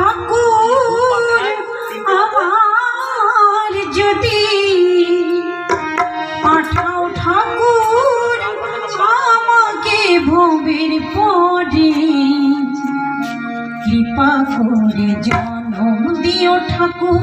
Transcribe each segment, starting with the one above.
ঠাকুর আমার যদি পাঠাও ঠাকুর আমাকে ভবের পরে কৃপা করে জন্ম দিও ঠাকুর।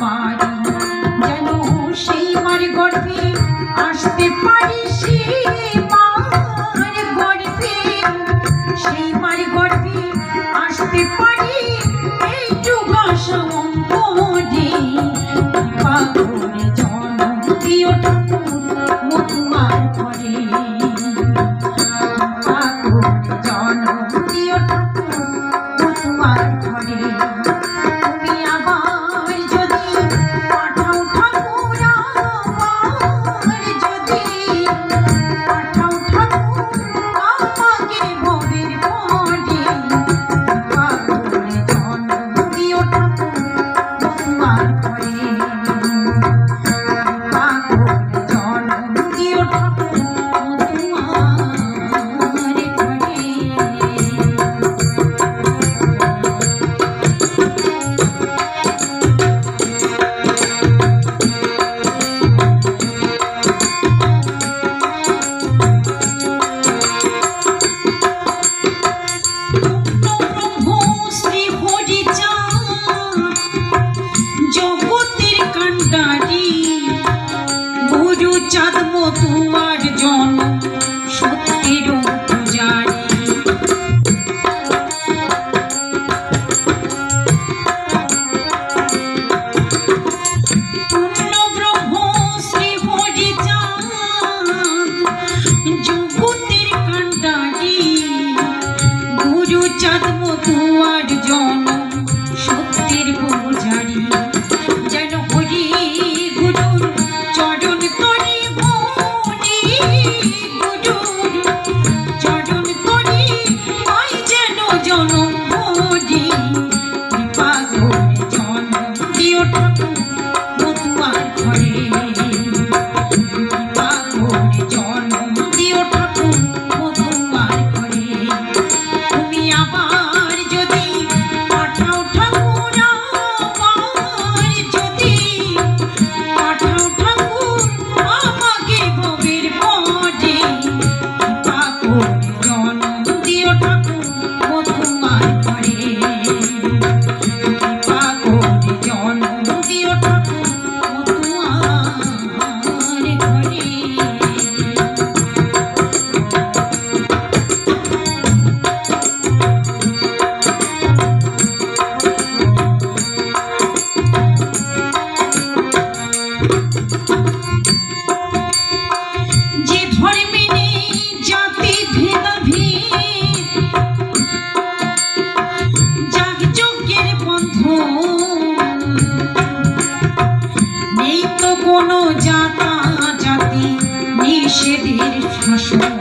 সেই বাড়ি ঘরটি আসতে পারে Thank you.